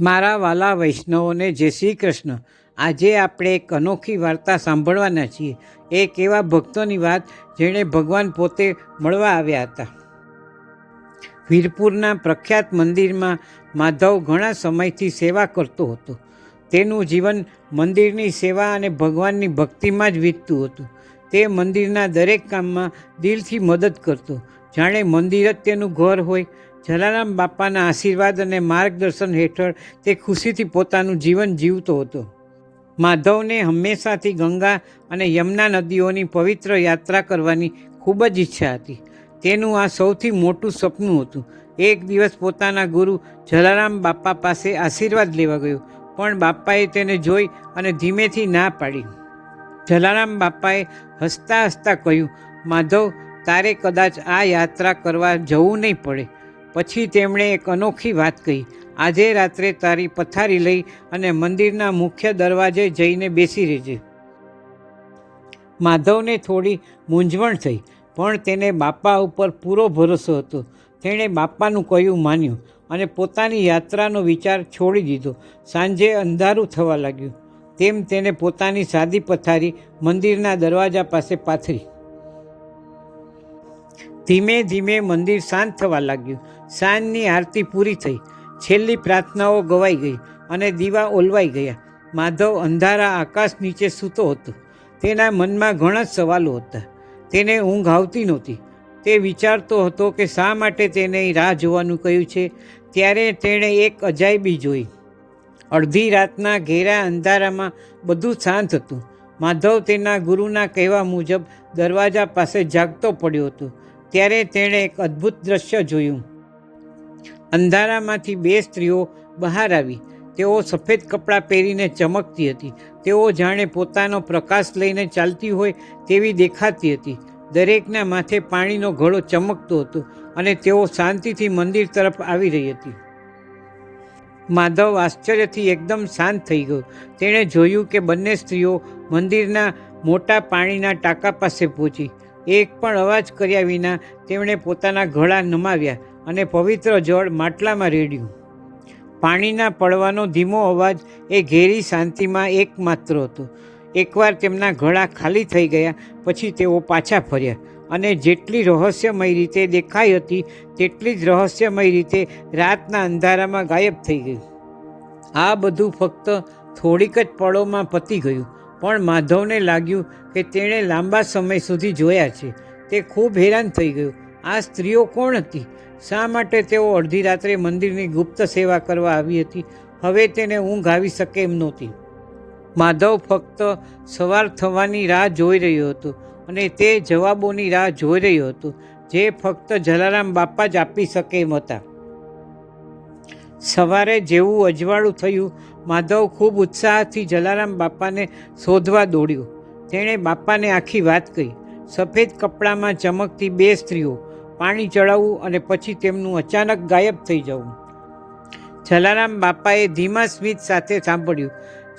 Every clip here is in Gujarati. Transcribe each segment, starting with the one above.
મારા વાલા વૈષ્ણવોને જય શ્રી કૃષ્ણ. આજે આપણે એક અનોખી વાર્તા સાંભળવાના છીએ. એક એવા ભક્તોની વાત જેણે ભગવાન પોતે મળવા આવ્યા હતા. વીરપુરના પ્રખ્યાત મંદિરમાં માધવ ઘણા સમયથી સેવા કરતો હતો. તેનું જીવન મંદિરની સેવા અને ભગવાનની ભક્તિમાં જ વીતતું હતું. તે મંદિરના દરેક કામમાં દિલથી મદદ કરતો. જાણે મંદિર જ તેનું ઘર હોય. જલારામ બાપાના આશીર્વાદ અને માર્ગદર્શન હેઠળ તે ખુશીથી પોતાનું જીવન જીવતો હતો. માધવને હંમેશાથી ગંગા અને યમુના નદીઓની પવિત્ર યાત્રા કરવાની ખૂબ જ ઈચ્છા હતી. તેનું આ સૌથી મોટું સપનું હતું. એક દિવસ પોતાના ગુરુ જલારામ બાપા પાસે આશીર્વાદ લેવા ગયો, પણ બાપાએ તેને જોઈ અને ધીમેથી ના પાડી. જલારામ બાપાએ હસતા હસતા કહ્યું, માધવ, તારે કદાચ આ યાત્રા કરવા જવું નહીં પડે. પછી તેમણે એક અનોખી વાત કહી. આજે રાત્રે તારી પથારી લઈ અને મંદિરના મુખ્ય દરવાજે જઈને બેસી રહેજે. માધવને થોડી મૂંઝવણ થઈ, પણ તેને બાપા ઉપર પૂરો ભરોસો હતો. તેણે બાપાનું કહ્યું માન્યું અને પોતાની યાત્રાનો વિચાર છોડી દીધો. સાંજે અંધારું થવા લાગ્યું. તેમ તેને પોતાની સાદી પથારી મંદિરના દરવાજા પાસે પાથરી. ધીમે ધીમે મંદિર શાંત થવા લાગ્યું. સાંજની આરતી પૂરી થઈ. છેલ્લી પ્રાર્થનાઓ ગવાઈ ગઈ અને દીવા ઓલવાઈ ગયા. માધવ અંધારા આકાશ નીચે સૂતો હતો. તેના મનમાં ઘણા જ સવાલો હતા. તેને ઊંઘ આવતી નહોતી. તે વિચારતો હતો કે શા માટે તેને રાહ જોવાનું કહ્યું છે? ત્યારે તેણે એક અજાયબી જોઈ. અડધી રાતના ઘેરા અંધારામાં બધું શાંત હતું. માધવ તેના ગુરુના કહેવા મુજબ દરવાજા પાસે જાગતો પડ્યો હતો. ત્યારે તેણે એક અદ્ભુત દ્રશ્ય જોયું. અંધારામાંથી બે સ્ત્રીઓ બહાર આવી. તેઓ સફેદ કપડાં પહેરીને ચમકતી હતી. તેઓ જાણે પોતાનો પ્રકાશ લઈને ચાલતી હોય તેવી દેખાતી હતી. દરેકના માથે પાણીનો ઘડો ચમકતો હતો અને તેઓ શાંતિથી મંદિર તરફ આવી રહી હતી. માધવ આશ્ચર્યથી એકદમ શાંત થઈ ગયો. તેણે જોયું કે બંને સ્ત્રીઓ મંદિરના મોટા પાણીના ટાંકા પાસે પહોંચી. એક પણ અવાજ કર્યા વિના તેમણે પોતાના ગળા નમાવ્યા અને પવિત્ર જળ માટલામાં રેડ્યું. પાણીના પડવાનો ધીમો અવાજ એ ઘેરી શાંતિમાં એકમાત્ર હતો. એકવાર તેમના ગળા ખાલી થઈ ગયા, પછી તેઓ પાછા ફર્યા અને જેટલી રહસ્યમય રીતે દેખાઈ હતી, તેટલી જ રહસ્યમય રીતે રાતના અંધારામાં ગાયબ થઈ ગયું. આ બધું ફક્ત થોડીક જ પળોમાં પતી ગયું. પણ માધવને લાગ્યું કે તેણે લાંબા સમય સુધી જોયા છે. તે ખૂબ હેરાન થઈ ગયું. આ સ્ત્રીઓ કોણ હતી? શા માટે તેઓ અડધી રાત્રે મંદિરની ગુપ્ત સેવા કરવા આવી હતી? હવે તેને ઊંઘ આવી શકે એમ નહોતી. માધવ ફક્ત સવાર થવાની રાહ જોઈ રહ્યો હતો અને તે જવાબોની રાહ જોઈ રહ્યો હતો, જે ફક્ત જલારામ બાપા જ આપી શકે એમ હતા. સવારે જેવું અજવાળું થયું, માધવ ખૂબ ઉત્સાહથી જલારામ બાપાને શોધવા દોડ્યો. તેણે બાપાને આખી વાત કહી. સફેદ કપડામાં ચમકતી બે સ્ત્રીઓ, પાણી ચડાવવું અને પછી તેમનું અચાનક ગાયબ થઈ જવું. જલારામ બાપાએ ધીમા સ્મિત સાથે સાંભળ્યું.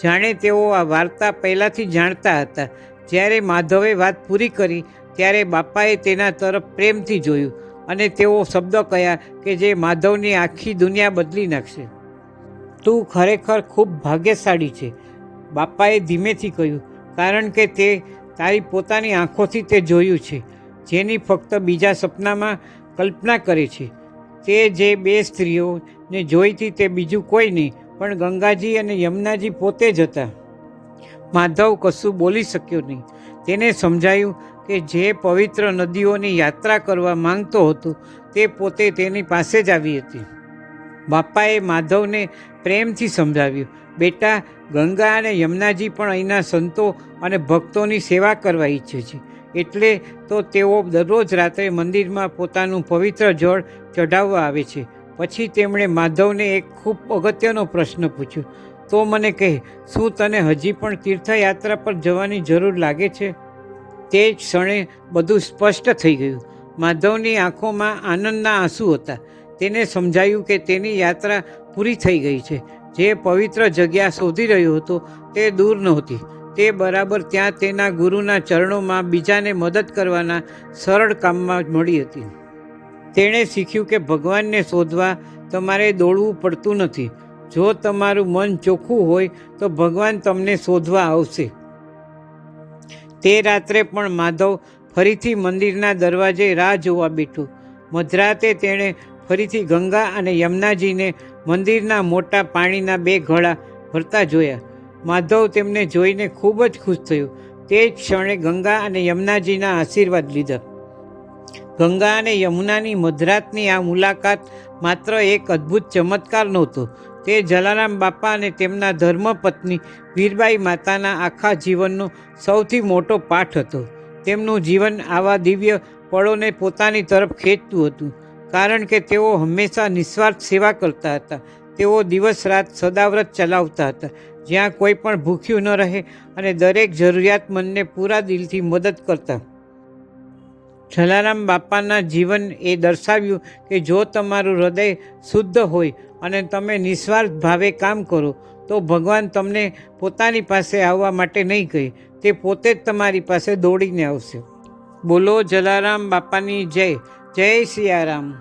જાણે તેઓ આ વાર્તા પહેલાંથી જાણતા હતા. જ્યારે માધવે વાત પૂરી કરી, ત્યારે બાપાએ તેના તરફ પ્રેમથી જોયું. અને તેઓ શબ્દ કહ્યા કે જે માધવની આખી દુનિયા બદલી નાખશે. તું ખરેખર ખૂબ ભાગ્યશાળી છે. બાપાએ ધીમેથી કહ્યું, કારણ કે તે તારી પોતાની આંખોથી તે જોયું છે, જેની ફક્ત બીજા સપનામાં કલ્પના કરે છે. તે જે બે સ્ત્રીઓને જોઈતી તે બીજું કોઈ નહીં, પણ ગંગાજી અને યમુનાજી પોતે જ હતા. માધવ કશું બોલી શક્યો નહીં. તેને સમજાયું કે જે પવિત્ર નદીઓની યાત્રા કરવા માંગતો હતો, તે પોતે તેની પાસે જ આવી હતી. બાપાએ માધવને પ્રેમથી સમજાવ્યું, બેટા, ગંગા અને યમુનાજી પણ અહીંના સંતો અને ભક્તોની સેવા કરવા ઈચ્છે છે. એટલે તો તેઓ દરરોજ રાત્રે મંદિરમાં પોતાનું પવિત્ર જળ ચઢાવવા આવે છે. પછી તેમણે માધવને એક ખૂબ અગત્યનો પ્રશ્ન પૂછ્યો, તો મને કહે, શું તને હજી પણ તીર્થયાત્રા પર જવાની જરૂર લાગે છે? તે જ ક્ષણે બધું સ્પષ્ટ થઈ ગયું. માધવની આંખોમાં આનંદના આંસુ હતા. તેને સમજાયું કે તેની યાત્રા પૂરી થઈ ગઈ છે. જે પવિત્ર જગ્યા શોધી રહ્યો હતો તે દૂર નહોતી. તે બરાબર ત્યાં તેના ગુરુના ચરણોમાં બીજાને મદદ કરવાના સરળ કામમાં મળી હતી. તેણે શીખ્યું કે ભગવાનને શોધવા તમારે દોડવું પડતું નથી. જો તમારું મન ચોખ્ખું હોય તો ભગવાન તમને શોધવા આવશે. તે રાત્રે પણ માધવ ફરીથી મંદિરના દરવાજે રાહ જોવા બેઠો. મધરાતે તેણે ફરીથી ગંગા અને યમુનાજીને મંદિરના મોટા પાણીના બે ઘડા ભરતા જોયા. માધવ તેમને જોઈને ખૂબ જ ખુશ થયો. તે જ ક્ષણે ગંગા અને યમુનાજીના આશીર્વાદ લીધા. ગંગા અને યમુનાની મધરાતની આ મુલાકાત માત્ર એક અદ્ભુત ચમત્કાર નહોતો. તે જલારામ બાપા અને તેમના ધર્મપત્ની વીરબાઈ માતાના આખા જીવનનો સૌથી મોટો પાઠ હતો. તેમનું જીવન આવા દિવ્ય પળોને પોતાની તરફ ખેંચતું હતું, કારણ કે તેઓ હંમેશા નિસ્વાર્થ સેવા કરતા હતા. તેઓ દિવસ રાત સદાવ્રત ચલાવતા હતા, જ્યાં કોઈ પણ ભૂખ્યું ન રહે અને દરેક જરૂરિયાતમંદને પૂરા દિલથી મદદ કરતા. જલારામ બાપાના જીવન એ દર્શાવ્યું કે જો તમારું હૃદય શુદ્ધ હોય અને તમે નિસ્વાર્થ ભાવે કામ કરો, તો ભગવાન તમને પોતાની પાસે આવવા માટે નહીં કહે. તે પોતે જ તમારી પાસે દોડીને આવશે. બોલો જલારામ બાપાની જય. જય સિયારામ.